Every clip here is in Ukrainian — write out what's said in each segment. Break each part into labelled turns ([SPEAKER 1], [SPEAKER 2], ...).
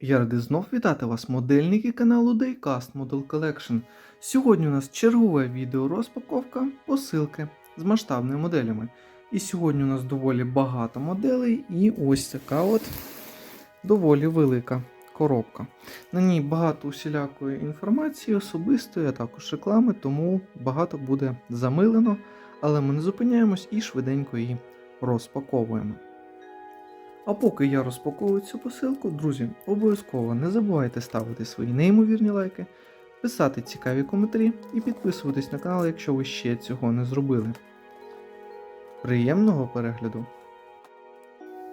[SPEAKER 1] Я радий знов вітати вас, модельники каналу Daycast Model Collection. Сьогодні у нас чергове відео розпаковка посилки з масштабними моделями. І сьогодні у нас доволі багато моделей, і ось така от доволі велика коробка. На ній багато усілякої інформації, особистої, а також реклами, тому багато буде замилено, але ми не зупиняємось і швиденько її розпаковуємо. А поки я розпаковую цю посилку, друзі, обов'язково не забувайте ставити свої неймовірні лайки, писати цікаві коментарі і підписуватись на канал, якщо ви ще цього не зробили. Приємного перегляду!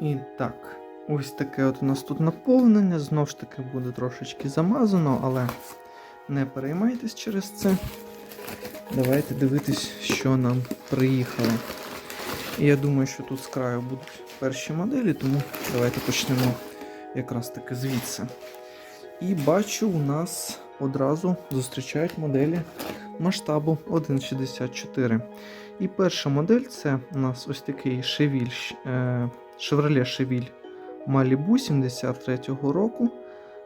[SPEAKER 1] І так, ось таке от у нас тут наповнення. Знов ж таки буде трошечки замазано, але не переймайтесь через це. Давайте дивитись, що нам приїхало. І я думаю, що тут з краю будуть перші моделі, тому давайте почнемо якраз таки звідси. І бачу, у нас одразу зустрічають моделі масштабу 1,64. І перша модель це у нас ось такий е, Chevrolet Cheville Malibu 73-го року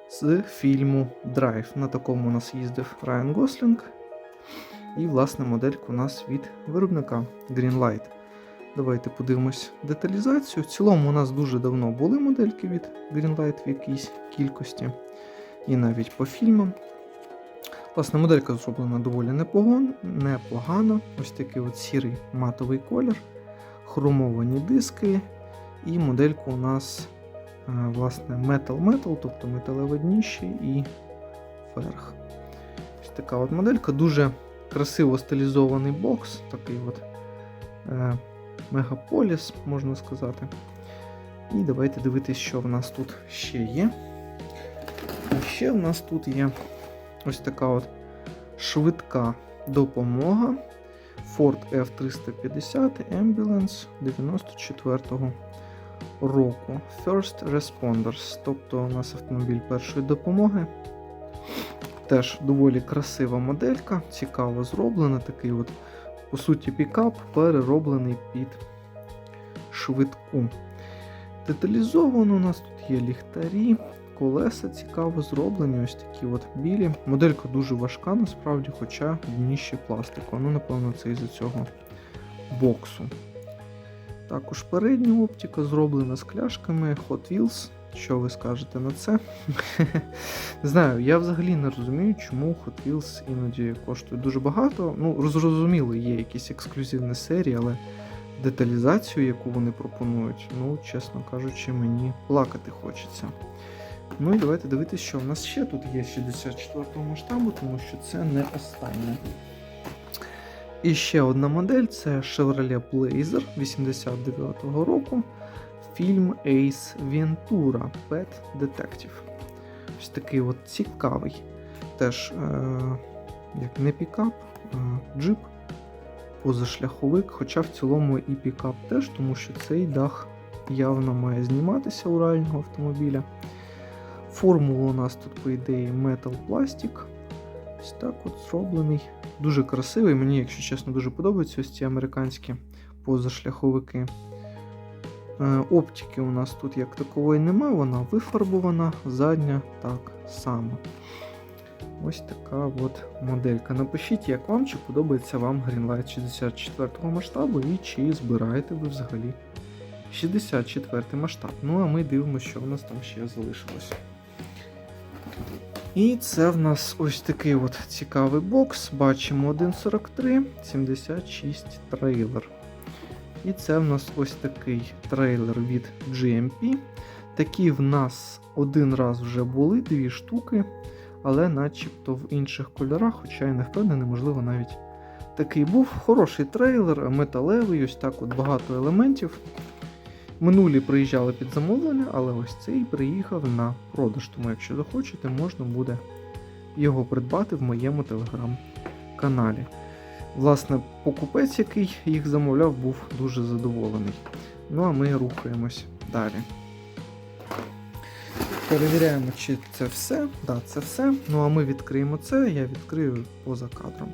[SPEAKER 1] з фільму Drive. На такому у нас їздив Райан Гослінг. І, власне, моделька у нас від виробника Greenlight. Давайте подивимось деталізацію. В цілому у нас дуже давно були модельки від Greenlight в якійсь кількості. І навіть по фільмам. Власне, моделька зроблена доволі непогано. Ось такий от сірий матовий колір, хромовані диски. І моделька у нас е, власне метал-метал, тобто металеве дніще і верх. Ось така от моделька, дуже красиво стилізований бокс, такий от. Мегаполіс, можна сказати. І давайте дивитися, що в нас тут ще є. А ще в нас тут є ось така от швидка допомога Ford F350 Ambulance 94-го року. First Responders, тобто у нас автомобіль першої допомоги. Теж доволі красива моделька, цікаво зроблена, такий от по суті, пікап перероблений під швидку. Деталізовано у нас тут є ліхтарі, колеса цікаво зроблені, ось такі от білі. Моделька дуже важка, насправді, хоча дніще пластику. Ну, напевно, це із-за цього боксу. Також передня оптика зроблена з кляшками Hot Wheels. Що ви скажете на це? Не знаю, я взагалі не розумію, чому Hot Wheels іноді коштує дуже багато. Ну, зрозуміло, є якісь ексклюзивні серії, але деталізацію, яку вони пропонують, ну, чесно кажучи, мені плакати хочеться. Ну і давайте дивитися, що в нас ще тут є 64 масштабу, тому що це не останнє. І ще одна модель це Chevrolet Blazer 89-го року фільм Ace Ventura Pet Detective. Ось такий от цікавий. Теж, е, як не пікап, а джип, позашляховик, хоча в цілому і пікап теж, тому що цей дах явно має зніматися у реального автомобіля. Формула у нас тут, по ідеї, метал пластик. Ось так от зроблений. Дуже красивий. Мені, якщо чесно, дуже подобаються ось ці американські позашляховики. Е, Оптики у нас тут як такової немає, вона вифарбована, задня так само. Ось така от моделька. Напишіть, як вам, чи подобається вам Greenlight 64 масштабу і чи збираєте ви взагалі 64 масштаб. Ну а ми дивимося, що в нас там ще залишилось. І це в нас ось такий от цікавий бокс. Бачимо 1.43, 76 трейлер. І це в нас ось такий трейлер від GMP. Такі в нас один раз вже були, дві штуки, але начебто в інших кольорах, хоча я не впевнений, можливо, навіть такий був. Хороший трейлер, металевий, ось так от багато елементів. Минулі приїжджали під замовлення, але ось цей приїхав на продаж. Тому, якщо захочете, можна буде його придбати в моєму телеграм-каналі. Власне, покупець, який їх замовляв, був дуже задоволений. Ну а ми рухаємось далі. Перевіряємо, чи це все. Да, це все. Ну а ми відкриємо це, я відкрию поза кадром.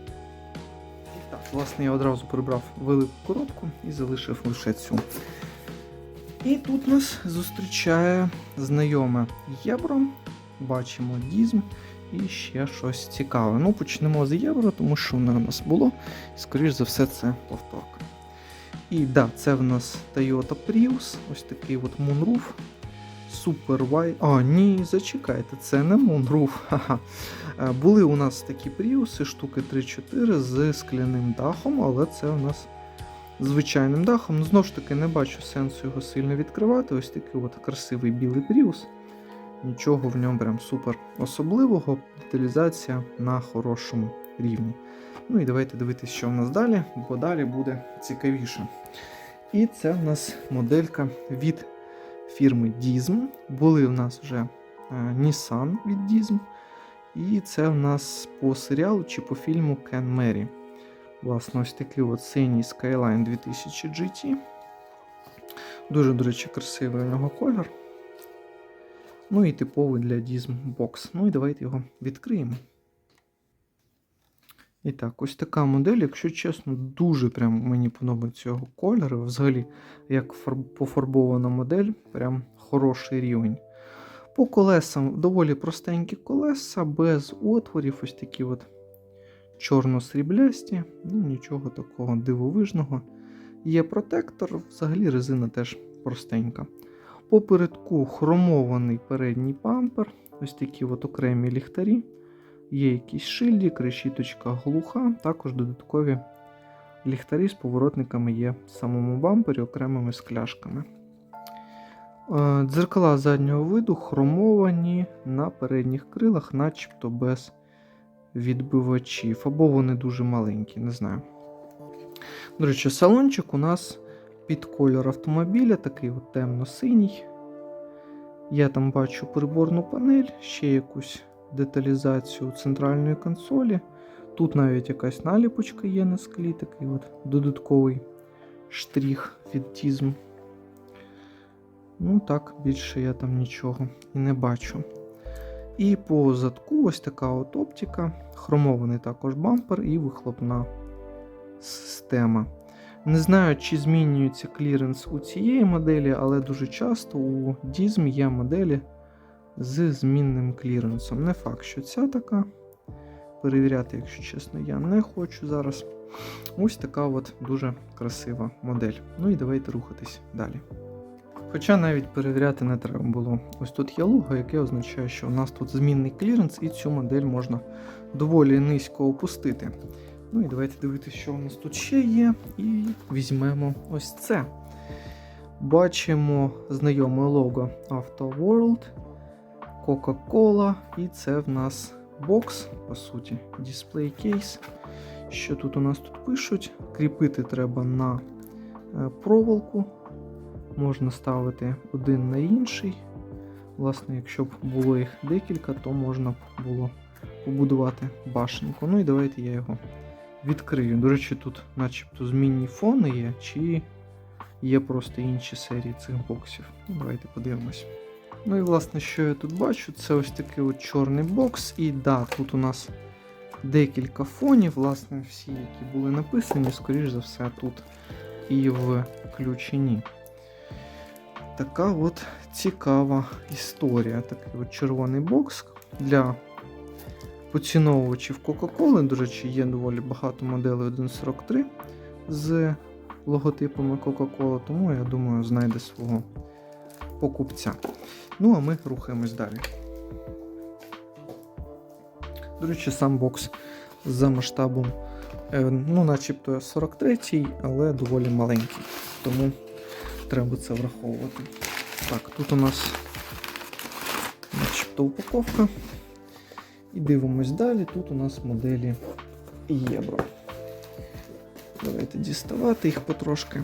[SPEAKER 1] І так, власне, я одразу прибрав велику коробку і залишив лише цю. І тут нас зустрічає знайоме євро бачимо дізм і ще щось цікаве. Ну, почнемо з євро, тому що воно у нас було. Скоріш за все, це повторка. І да, це в нас Toyota Prius, ось такий от Moonroof. Super Wide. А, ні, зачекайте, це не Moonroof. Ха-ха. Е, Були у нас такі Prius, штуки 3-4 з скляним дахом, але це у нас звичайним дахом. Знову ж таки, не бачу сенсу його сильно відкривати. Ось такий от красивий білий Prius. Нічого в ньому прям супер особливого. Деталізація на хорошому рівні. Ну і давайте дивитися, що в нас далі, бо далі буде цікавіше. І це в нас моделька від фірми Dism. Були в нас вже е, Nissan від Dism. І це в нас по серіалу чи по фільму Кен Мері. Власне, ось такий от синій Skyline 2000 GT. Дуже, до речі, красивий у нього колір. Ну і типовий для Dism. Ну і давайте його відкриємо. І так, ось така модель, якщо чесно, дуже прям мені подобається його кольор. Взагалі, як фарб- пофарбована модель, прям хороший рівень. По колесам доволі простенькі колеса, без отворів, ось такі от чорно-сріблясті, ну нічого такого дивовижного. Є протектор, взагалі резина теж простенька. Попередку хромований передній бампер, ось такі от окремі ліхтарі. Є якийсь шильдик, решіточка глуха, також додаткові ліхтарі з поворотниками є в самому бампері окремими скляшками. Е, Дзеркала заднього виду хромовані на передніх крилах, начебто без відбивачів, або вони дуже маленькі, не знаю. До речі, салончик у нас під кольор автомобіля, такий от темно-синій. Я там бачу приборну панель, ще якусь деталізацію центральної консолі. Тут навіть якась наліпочка є на склі, такий от додатковий штрих від Тізм. Ну так, більше я там нічого і не бачу. І по задку ось така от оптика, хромований також бампер і вихлопна система. Не знаю, чи змінюється кліренс у цієї моделі, але дуже часто у DISM є моделі з змінним кліренсом. Не факт, що ця така. Перевіряти, якщо чесно, я не хочу зараз. Ось така от дуже красива модель. Ну і давайте рухатись далі. Хоча навіть перевіряти не треба було. Ось тут є лого, яке означає, що у нас тут змінний кліренс, і цю модель можна доволі низько опустити. Ну і давайте дивитися, що у нас тут ще є. І візьмемо ось це. Бачимо знайоме лого Auto World, Coca-Cola, і це в нас бокс, по суті, дисплей кейс. Що тут у нас тут пишуть? Кріпити треба на е, проволоку. Можна ставити один на інший. Власне, якщо б було їх декілька, то можна б було побудувати башенку. Ну і давайте я його відкрию. До речі, тут начебто змінні фони є, чи є просто інші серії цих боксів. Давайте подивимось. Ну і власне, що я тут бачу, це ось такий от чорний бокс. І да, тут у нас декілька фонів, власне, всі, які були написані, скоріш за все, тут і включені. Така от цікава історія. Такий от червоний бокс для поціновувачів Coca-Cola. До речі, є доволі багато моделей 1.43 з логотипами Coca-Cola, тому я думаю, знайде свого покупця. Ну, а ми рухаємось далі. До речі, сам бокс за масштабом, е, ну, начебто 43-й, але доволі маленький. Тому треба це враховувати. Так, тут у нас начебто упаковка. І дивимось далі. Тут у нас моделі Євро. Давайте діставати їх потрошки.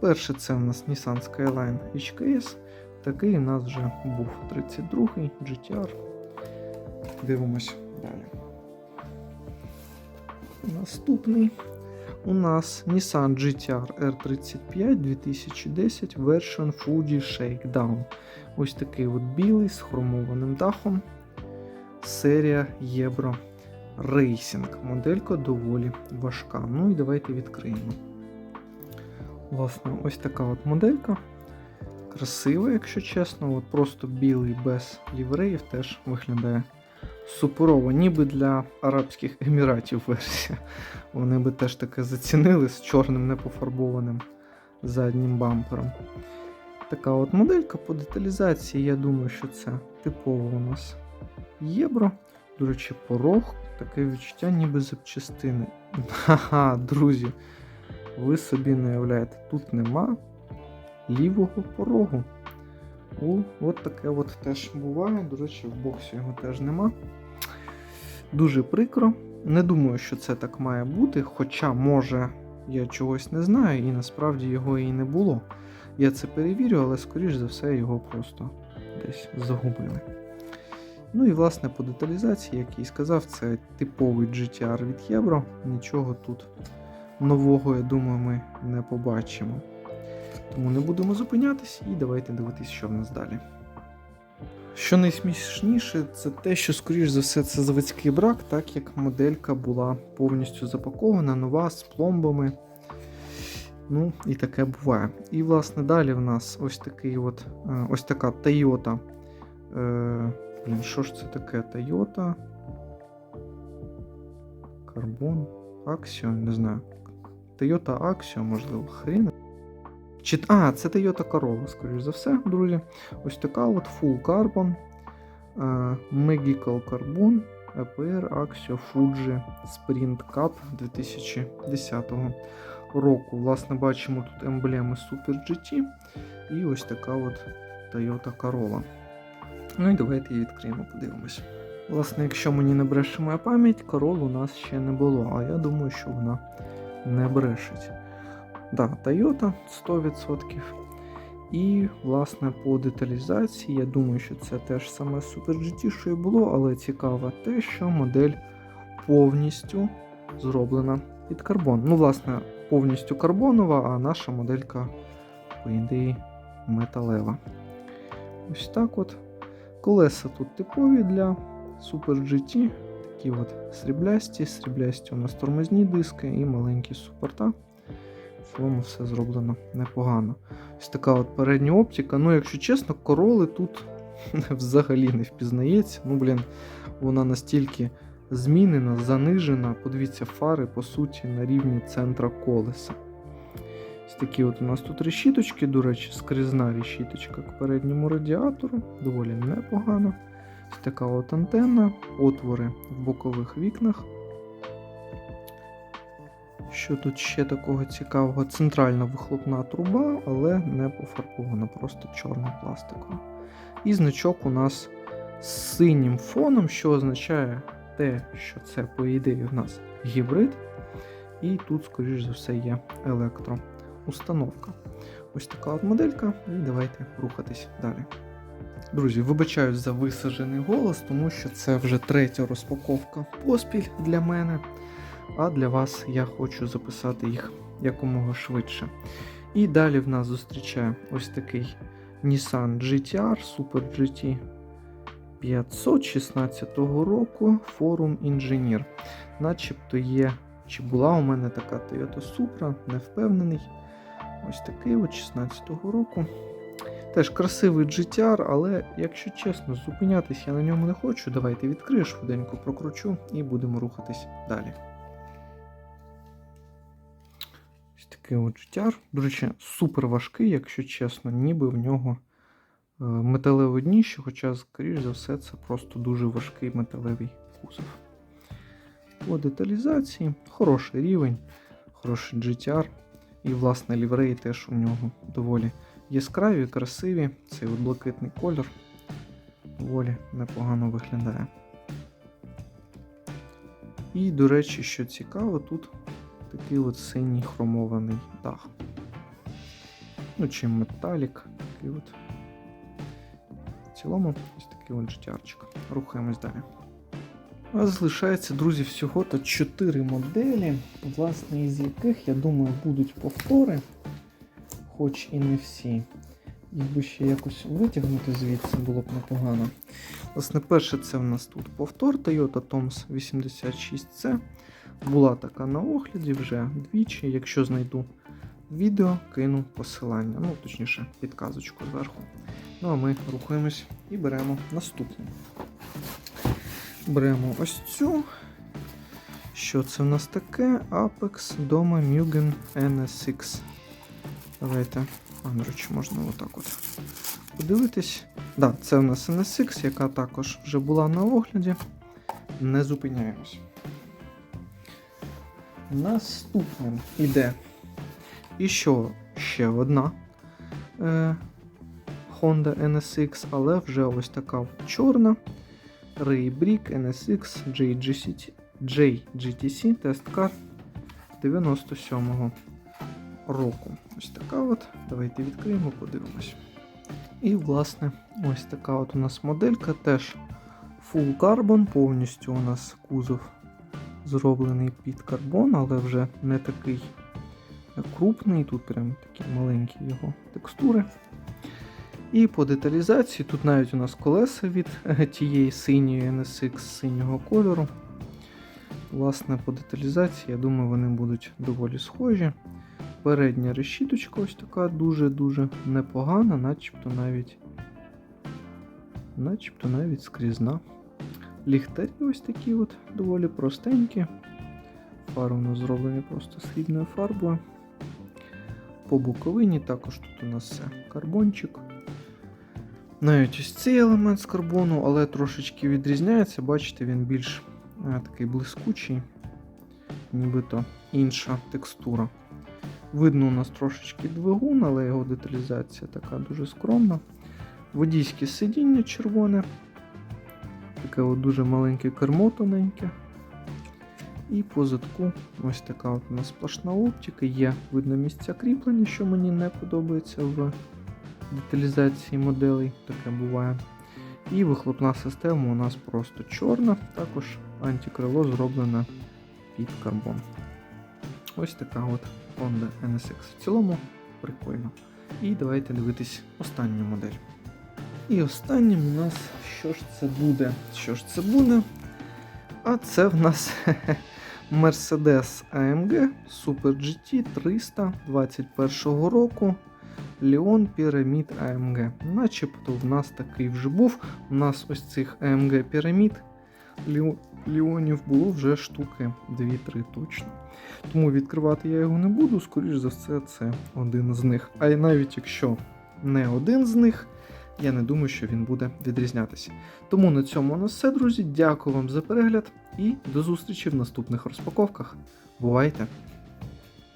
[SPEAKER 1] Перше це у нас Nissan Skyline HKS. Такий у нас вже був 32-й GTR. Дивимось далі. Наступний у нас Nissan GTR R35 2010 Version Fuji Shakedown. Ось такий от білий з хромованим дахом. Серія Євро Racing. Моделька доволі важка. Ну і давайте відкриємо. Власне, ось така от моделька. красива, якщо чесно. От просто білий без лівреїв теж виглядає суперово, ніби для Арабських Еміратів версія. Вони би теж таке зацінили з чорним непофарбованим заднім бампером. Така от моделька по деталізації, я думаю, що це типово у нас євро. До речі, порог, таке відчуття, ніби запчастини. Ха-ха, друзі, ви собі не уявляєте, тут нема лівого порогу. О, от таке от теж буває. До речі, в боксі його теж нема. Дуже прикро. Не думаю, що це так має бути, хоча, може, я чогось не знаю, і насправді його і не було. Я це перевірю, але скоріш за все його просто десь загубили. Ну і власне по деталізації, як я і сказав, це типовий GTR від Євро. Нічого тут нового, я думаю, ми не побачимо. Тому не будемо зупинятись і давайте дивитись, що в нас далі. Що найсмішніше, це те, що, скоріш за все, це заводський брак, так як моделька була повністю запакована, нова, з пломбами. Ну, і таке буває. І, власне, далі в нас ось такий от, е, ось така Toyota. Блін, що ж це таке? Toyota. Карбон. Axio, не знаю. Toyota Axio, можливо, хрін. Чи... А, це Toyota Corolla, скоріш за все, друзі. Ось така от Full Carbon. е, Magical Carbon. EPR Axio Fuji Sprint Cup 2010 року. Власне, бачимо тут емблеми Super GT і ось така от Toyota Corolla. Ну і давайте її відкриємо, подивимось. Власне, якщо мені не бреше моя пам'ять, Corolla у нас ще не було, а я думаю, що вона не брешить. Да, Toyota 100%. І, власне, по деталізації, я думаю, що це теж саме Super GT, що і було, але цікаво те, що модель повністю зроблена під карбон. Ну, власне, повністю карбонова, а наша моделька, по ідеї, металева. Ось так от. Колеса тут типові для Super GT. Такі от сріблясті, сріблясті у нас тормозні диски і маленькі супорта. В цілому все зроблено непогано. Ось така от передня оптика. Ну, якщо чесно, короли тут взагалі не впізнається. Ну, блін, вона настільки змінена, занижена. Подивіться, фари, по суті, на рівні центра колеса. Ось такі от у нас тут решіточки, до речі, скрізна решіточка к передньому радіатору, доволі непогано. Ось така от антенна, отвори в бокових вікнах. Що тут ще такого цікавого? Центральна вихлопна труба, але не пофарбована, просто чорна пластикова. І значок у нас з синім фоном, що означає те, що це, по ідеї, у нас гібрид. І тут, скоріш за все, є електроустановка. Ось така от моделька, і давайте рухатись далі. Друзі, вибачаюсь за висаджений голос, тому що це вже третя розпаковка поспіль для мене. А для вас я хочу записати їх якомога швидше. І далі в нас зустрічає ось такий Nissan GTR Super GT 516 року Forum Engineer. Начебто є, чи була у мене така Toyota Supra, не впевнений. Ось такий от 16-го року. Теж красивий GTR, але, якщо чесно, зупинятись я на ньому не хочу. Давайте відкрию швиденько прокручу і будемо рухатись далі. Ось такий от GTR. До речі, супер важкий, якщо чесно, ніби в нього е, металеве дніще, хоча, скоріш за все, це просто дуже важкий металевий кузов. По деталізації, хороший рівень, хороший GTR. І, власне, лівреї теж у нього доволі яскраві, красиві. Цей от блакитний колір доволі непогано виглядає. І, до речі, що цікаво, тут такий от синій хромований дах. Ну, чи металік. Такий от. В цілому, ось такий от життярчик. Рухаємось далі. А залишається, друзі, всього то 4 моделі, власне, із яких, я думаю, будуть повтори, хоч і не всі. Їх би ще якось витягнути звідси було б непогано. Власне, перше, це в нас тут повтор Toyota Toms 86C. Була така на огляді вже двічі. Якщо знайду відео кину посилання, ну, точніше, підказочку зверху. Ну а ми рухаємось і беремо наступну. Беремо ось цю. Що це в нас таке? Apex Doma Mugen NSX. Давайте, а, до речі, можна отак от подивитись. Да, це в нас NSX, яка також вже була на огляді. Не зупиняємось. Наступним іде і що ще одна е, Honda NSX, але вже ось така чорна. Raybrick NSX JGTC Test Car 97-го року. Ось така от. Давайте відкриємо, подивимось. І, власне, ось така от у нас моделька теж Full Carbon, повністю у нас кузов зроблений під карбон, але вже не такий крупний, тут прям такі маленькі його текстури. І по деталізації тут навіть у нас колеса від е, тієї синьої NSX синього кольору. Власне, по деталізації, я думаю, вони будуть доволі схожі. Передня решіточка ось така дуже-дуже непогана, начебто навіть начебто навіть скрізна. Ліхтарі ось такі от доволі простенькі. Фари у нас зроблені просто срібною фарбою. По боковині також тут у нас карбончик. Навіть ось цей елемент з карбону, але трошечки відрізняється. Бачите, він більш е, такий блискучий, нібито інша текстура. Видно у нас трошечки двигун, але його деталізація така дуже скромна. Водійське сидіння червоне. Таке от дуже маленьке кермо тоненьке. І по задку ось така от у нас сплошна оптика. Є видно місця кріплення, що мені не подобається в деталізації моделей. Таке буває. І вихлопна система у нас просто чорна, також антикрило зроблене під карбон. Ось така от Honda NSX. В цілому прикольно. І давайте дивитись останню модель. І останнім у нас що ж це буде? Що ж це буде? А це в нас Mercedes AMG Super GT 300 21 року. Leon Pyramid AMG. Начебто в нас такий вже був. У нас ось цих Pyramid Ліо- Ліонів було вже штуки 2-3 точно. Тому відкривати я його не буду, скоріш за все, це один з них. А навіть якщо не один з них, я не думаю, що він буде відрізнятися. Тому на цьому у нас все, друзі. Дякую вам за перегляд і до зустрічі в наступних розпаковках. Бувайте!